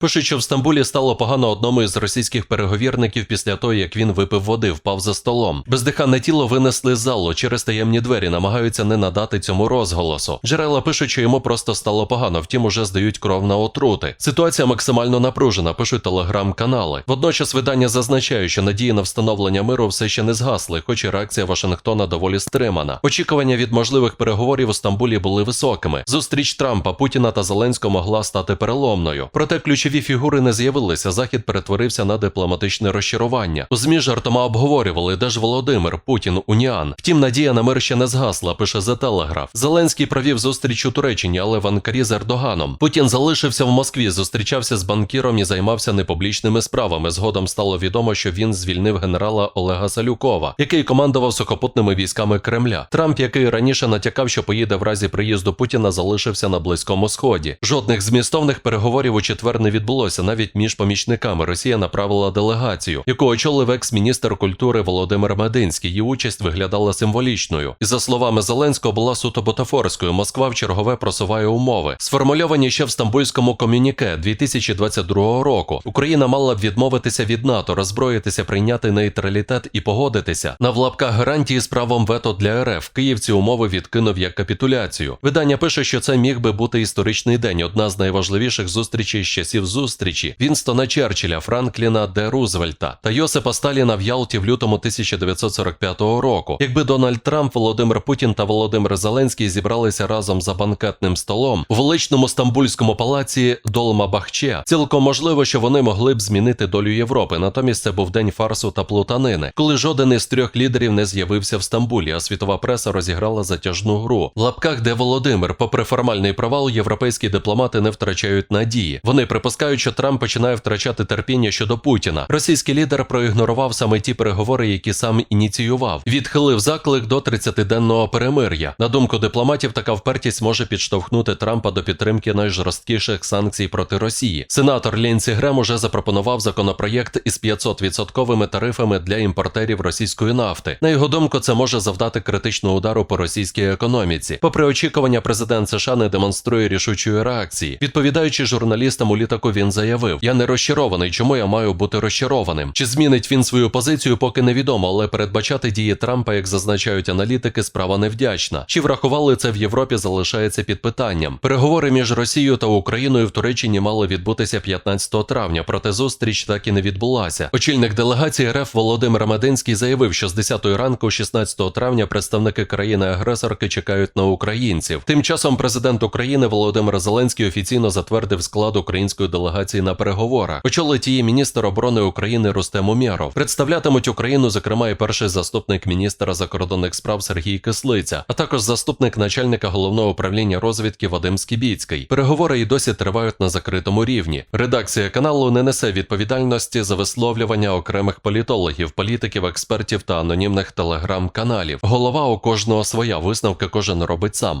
Пишуть, що в Стамбулі стало погано одному із російських переговірників після того, як він випив води, впав за столом. Бездиханне тіло винесли з залу через таємні двері, намагаються не надати цьому розголосу. Джерела пишуть, що йому просто стало погано, втім уже здають кров на отрути. Ситуація максимально напружена, пишуть телеграм-канали. Водночас видання зазначає, що надії на встановлення миру все ще не згасли, хоч і реакція Вашингтона доволі стримана. Очікування від можливих переговорів у Стамбулі були високими. Зустріч Трампа, Путіна та Зеленського могла стати переломною. Проте ключові фігури не з'явилися. Захід перетворився на дипломатичне розчарування. У змі жартома обговорювали, де ж Володимир Путін Уніан. Втім, надія на мир ще не згасла. Пише The Telegraph. Зеленський провів зустріч у Туреччині, але в Анкарі з Ердоганом. Путін залишився в Москві, зустрічався з банкіром і займався непублічними справами. Згодом стало відомо, що він звільнив генерала Олега Салюкова, який командував сухопутними військами Кремля. Трамп, який раніше натякав, що поїде в разі приїзду Путіна, залишився на близькому сході. Жодних змістовних переговорів у четвер не відбулося. Навіть між помічниками Росія направила делегацію, яку очолив екс-міністр культури Володимир Мединський. Її участь виглядала символічною. І за словами Зеленського, була суто бутафорською. Москва в чергове просуває умови, сформульовані ще в стамбульському комюніке 2022 року. Україна мала б відмовитися від НАТО, роззброїтися, прийняти нейтралітет і погодитися на в лапках гарантії з правом вето для РФ. Київ ці умови відкинув як капітуляцію. Видання пише, що це міг би бути історичний день, одна з найважливіших зустрічей з часів зустрічі Вінстона Черчилля, Франкліна Де Рузвельта та Йосипа Сталіна в Ялті в лютому 1945 року. Якби Дональд Трамп, Володимир Путін та Володимир Зеленський зібралися разом за банкетним столом у величному стамбульському палаці Долма Бахче, цілком можливо, що вони могли б змінити долю Європи. Натомість це був день фарсу та плутанини, коли жоден із трьох лідерів не з'явився в Стамбулі, а світова преса розіграла затяжну гру. В лапках, де Володимир, попри формальний провал, європейські дипломати не втрачають надії. Вони припускають, що Трамп починає втрачати терпіння щодо Путіна. Російський лідер проігнорував саме ті переговори, які сам ініціював. Відхилив заклик до 30-денного перемир'я. На думку дипломатів, така впертість може підштовхнути Трампа до підтримки найжорсткіших санкцій проти Росії. Сенатор Лінсі Грем уже запропонував законопроєкт із 500-відсотковими тарифами для імпортерів російської нафти. На його думку, це може завдати критичного удару по російській економіці. Попри очікування, президент США не демонструє рішучої реакції. Відповідаючи журналістам у літаку, він заявив: Я не розчарований. Чому я маю бути розчарованим? Чи змінить він свою позицію, поки невідомо, але передбачати дії Трампа, як зазначають аналітики, справа невдячна. Чи врахували це в Європі, залишається під питанням. Переговори між Росією та Україною в Туреччині мали відбутися 15 травня, проте зустріч так і не відбулася. Очільник делегації РФ Володимир Мединський заявив, що з 10 ранку, 16 травня, представники країни-агресорки чекають на українців. Тим часом президент України Володимир Зеленський офіційно затвердив склад української делегації на переговорах. Очолить її міністр оборони України Рустем Умєров. Представлятимуть Україну, зокрема, і перший заступник міністра закордонних справ Сергій Кислиця, а також заступник начальника головного управління розвідки Вадим Скібіцький. Переговори і досі тривають на закритому рівні. Редакція каналу не несе відповідальності за висловлювання окремих політологів, політиків, експертів та анонімних телеграм-каналів. Голова у кожного своя висновки кожен робить сам.